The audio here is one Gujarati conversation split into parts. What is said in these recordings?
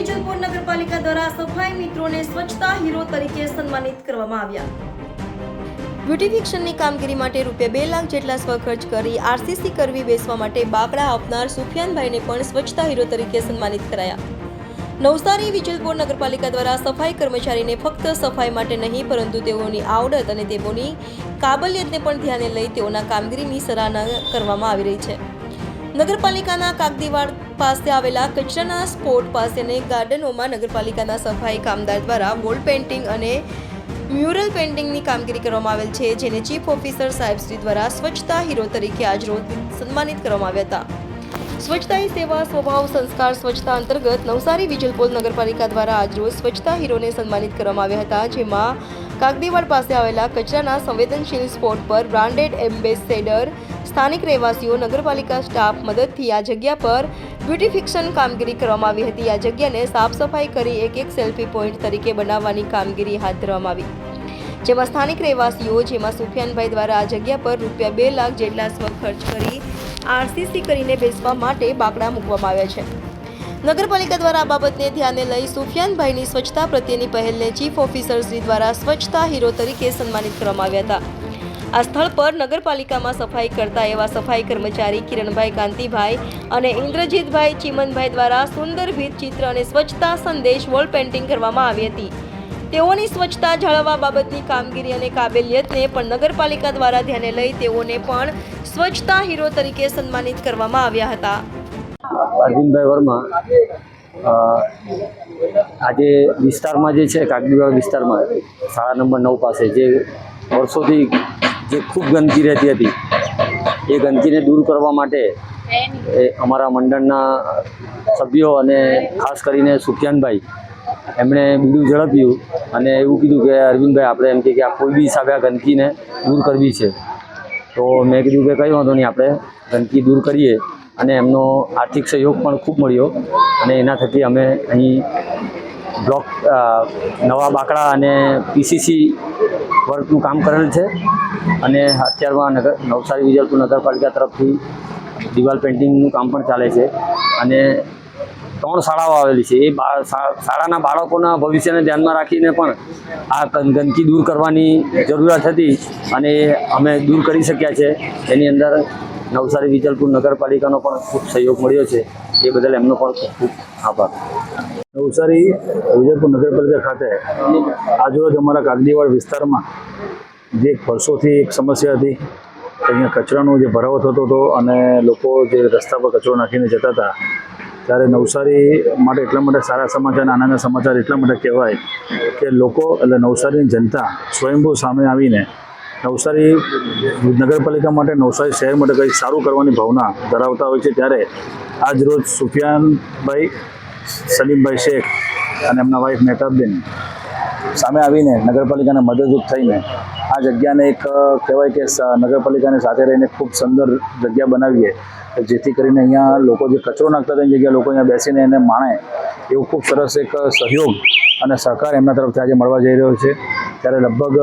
વિજલપુર નગરપાલિકા દ્વારા સફાઈ મિત્રોને સ્વચ્છતા હીરો તરીકે સન્માનિત કરવામાં આવ્યા. બ્યુટિફિકેશનની કામગીરી માટે રૂપિયા બે લાખ જેટલા સ્વખર્ચ કરી આરસીસી કરવી બેસવા માટે બાકડા આપનાર સુફિયાનભાઈને પણ સ્વચ્છતા હીરો તરીકે સન્માનિત કરાયા. નવસારી વિજલપુર નગરપાલિકા દ્વારા સફાઈ કર્મચારીને ફક્ત સફાઈ માટે નહીં, પરંતુ તેઓની આવડત અને તેઓની કાબલિયતને પણ ધ્યાને લઈ તેઓના કામગીરીની સરાહના કરવામાં આવી રહી છે. નગરપાલિકાના કાગદીવાડ પાસે આવેલા કચરાના સ્પોટ પાસે અને ગાર્ડનોમાં નગરપાલિકાના સફાઈ કામદાર દ્વારા વોલ પેઇન્ટિંગ અને મ્યુરલ પેઇન્ટિંગની કામગીરી કરવામાં આવેલ છે, જેને ચીફ ઓફિસર સાહેબશ્રી દ્વારા સ્વચ્છતા હીરો તરીકે આજરોજ સન્માનિત કરવામાં આવ્યા હતા. સ્વચ્છતા સેવા, સ્વભાવ, સંસ્કાર, સ્વચ્છતા અંતર્ગત નવસારી વિજલપોલ નગરપાલિકા દ્વારા આજરોજ સ્વચ્છતા હીરોને સન્માનિત કરવામાં આવ્યા હતા, જેમાં કાગદીવાડ પાસે આવેલા કચરાના સંવેદનશીલ સ્પોટ પર બ્રાન્ડેડ એમ્બેસેડર, સ્થાનિક રહેવાસીઓ, નગરપાલિકા સ્ટાફ મદદથી આ જગ્યા પર બ્યુટિફિકેશન કામગીરી કરવામાં આવી હતી. આ જગ્યાને સાફ સફાઈ કરી એક એક સેલ્ફી પોઈન્ટ તરીકે બનાવવાની કામગીરી હાથ ધરવામાં આવી. જેમાં સ્થાનિક રહેવાસીઓ, જેમાં સુફિયાનભાઈ દ્વારા આ જગ્યા પર રૂપિયા બે લાખ જેટલા સ્વ ખર્ચ કરી આરસીસી કરીને બેસવા માટે બાકડા મૂકવામાં આવ્યા છે. નગરપાલિકા દ્વારા આ બાબતને ધ્યાને લઈ સુફિયાનભાઈની સ્વચ્છતા પ્રત્યેની પહેલને ચીફ ઓફિસરશ્રી દ્વારા સ્વચ્છતા હીરો તરીકે સન્માનિત કરવામાં આવ્યા હતા. આ સ્થળ પર નગરપાલિકામાં સફાઈ કરતા એવા સફાઈ કર્મચારી કિરણભાઈ કાંતિભાઈ અને ઇન્દ્રજીતભાઈ ચીમનભાઈ દ્વારા સુંદર ભીત ચિત્ર અને સ્વચ્છતા સંદેશ વોલ પેઇન્ટિંગ કરવામાં આવી હતી. તેઓની સ્વચ્છતા જાળવવા બાબતની કામગીરી અને કાબેલિયતને પણ નગરપાલિકા દ્વારા ધ્યાને લઈ તેઓને પણ સ્વચ્છતા હીરો તરીકે સન્માનિત કરવામાં આવ્યા હતા. અરવિંદભાઈ વર્મા આજે વિસ્તારમાં જે છે કાગડીવાડ વિસ્તારમાં, શાળા નંબર નવ પાસે, જે વર્ષોથી જે ખૂબ ગંદકી રહેતી હતી, એ ગંદકીને દૂર કરવા માટે એ અમારા મંડળના સભ્યો અને ખાસ કરીને સુફિયાનભાઈ એમણે બીડું ઝડપ્યું અને એવું કીધું કે, અરવિંદભાઈ, આપણે એમ કે કે આ કોઈ બી હિસાબે આ ગંદકીને દૂર કરવી છે. તો મેં કીધું કે, કંઈ વાંધો નહીં, આપણે ગંદકી દૂર કરીએ. અને એમનો આર્થિક સહયોગ પણ ખૂબ મળ્યો. અને એના થકી અમે અહીં બ્લોક નવા બાકડા અને પીસીસી વર્કનું કામ કરેલ છે. અને અત્યારમાં નગર, નવસારી વિજલપુર નગરપાલિકા તરફથી દિવાલ પેઇન્ટિંગનું કામ પણ ચાલે છે. અને ત્રણ શાળાઓ આવેલી છે. એ શાળાના બાળકોના ભવિષ્યને ધ્યાનમાં રાખીને પણ આ ગંદકી દૂર કરવાની જરૂરિયાત હતી અને અમે દૂર કરી શક્યા છે. એની અંદર નવસારી વિજલપુર નગરપાલિકાનો પણ ખૂબ સહયોગ મળ્યો છે. એ બદલ એમનો પણ ખૂબ આભાર. નવસારી વિજયપુર નગરપાલિકા ખાતે આજરોજ અમારા કાગડીવાડ વિસ્તારમાં જે વર્ષોથી એક સમસ્યા હતી, અહીંયા કચરાનો જે ભરાવો થતો હતો અને લોકો જે રસ્તા પર કચરો નાખીને જતા હતા, ત્યારે નવસારી માટે એટલા માટે સારા સમાચાર આનંદના સમાચાર એટલા માટે કહેવાય કે લોકો એટલે નવસારીની જનતા સ્વયંભૂ સામે આવીને નવસારી નગરપાલિકા માટે નવસારી શહેર માટે કંઈક સારું કરવાની ભાવના ધરાવતા હોય છે ત્યારે આજ રોજ સુફિયાનભાઈ, સલીમભાઈ શેખ અને એમના વાઈફ મહેતાબબેન સામે આવીને નગરપાલિકાને મદદરૂપ થઈને આ જગ્યાને એક કહેવાય કે નગરપાલિકાને સાથે રહીને ખૂબ સુંદર જગ્યા બનાવીએ. જેથી કરીને અહીંયા લોકો જે કચરો નાખતા હતા એની જગ્યાએ લોકો અહીંયા બેસીને એને માણે. એવું ખૂબ સરસ એક સહયોગ અને સહકાર એમના તરફથી આજે મળવા જઈ રહ્યો છે. ત્યારે લગભગ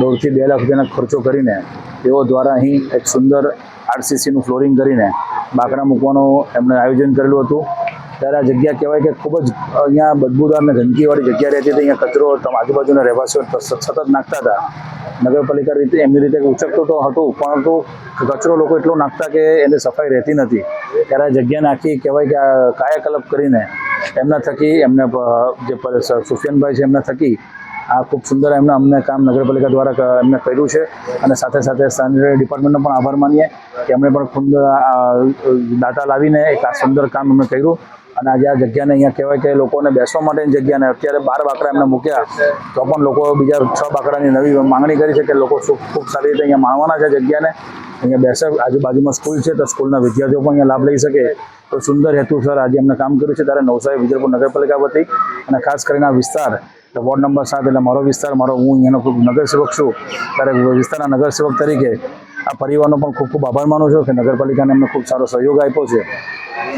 દોઢથી બે લાખ રૂપિયાનો ખર્ચો કરીને તેઓ દ્વારા અહીં એક સુંદર આરસીસીનું ફ્લોરિંગ કરીને બાકડા મૂકવાનું એમણે આયોજન કરેલું હતું. ત્યારે આ જગ્યા કહેવાય કે ખૂબ જ અહીંયા બદબૂદાર અને ગંદકીવાળી જગ્યા રહેતી હતી. અહીંયા કચરો આજુબાજુના રહેવાસીઓ સતત નાખતા હતા. નગરપાલિકા રીતે, એમની રીતે ઉચકતું તો હતું, પરંતુ કચરો લોકો એટલો નાખતા કે એની સફાઈ રહેતી નથી. ત્યારે આ જગ્યાને આખી કહેવાય કે આ કાયાકલ્પ કરીને એમના થકી એમને જે સુફિયાનભાઈ છે એમના થકી આ ખૂબ સુંદર એમને અમને કામ નગરપાલિકા દ્વારા એમને કર્યું છે. અને સાથે સાથે સેનિટરી ડિપાર્ટમેન્ટનો પણ આભાર માનીએ કે એમણે પણ ખૂબ દાતા લાવીને એક આ સુંદર કામ એમણે કર્યું. અને આજે આ જગ્યાને અહીંયા કહેવાય કે લોકોને બેસવા માટેની જગ્યાને અત્યારે બાર બાકડા એમને મૂક્યા. તો પણ લોકો બીજા છ બાકડાની નવી માંગણી કરી છે કે લોકો ખૂબ ખૂબ સારી રીતે અહીંયા માણવાના છે જગ્યાને. અહીંયા બેસે, આજુબાજુમાં સ્કૂલ છે તો સ્કૂલના વિદ્યાર્થીઓ પણ અહીંયા લાભ લઈ શકે. તો સુંદર હેતુસર આજે એમને કામ કર્યું છે. ત્યારે નવસારી વિજયપુર નગરપાલિકા વતી અને ખાસ કરીને આ વિસ્તાર વોર્ડ નંબર સાત એટલે મારો વિસ્તાર, મારો હું અહીંયાનો નગરસેવક છું. ત્યારે વિસ્તારના નગરસેવક તરીકે આ પરિવારનો પણ ખૂબ ખૂબ આભાર માનું છું કે નગરપાલિકાને અમને ખૂબ સારો સહયોગ આપ્યો છે.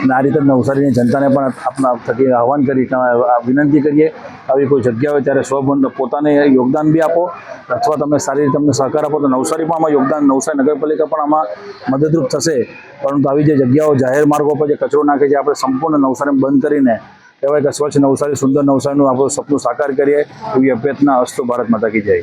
અને આ રીતે નવસારીની જનતાને પણ આપણા થકી આહવાન કરી વિનંતી કરીએ. આવી કોઈ જગ્યા હોય ત્યારે સ્વબંધ પોતાને યોગદાન બી આપો. અથવા તમે સારી રીતે તમને સહકાર આપો તો નવસારી પણ આમાં યોગદાન, નવસારી નગરપાલિકા પણ આમાં મદદરૂપ થશે. પરંતુ આવી જે જગ્યાઓ, જાહેર માર્ગો પર જે કચરો નાખે છે, આપણે સંપૂર્ણ નવસારી બંધ કરીને કહેવાય કે સ્વચ્છ નવસારી, સુંદર નવસારીનું આપણું સપનું સાકાર કરીએ. એવી અભ્યર્થના અસ્તુ ભારત માતા કી જય.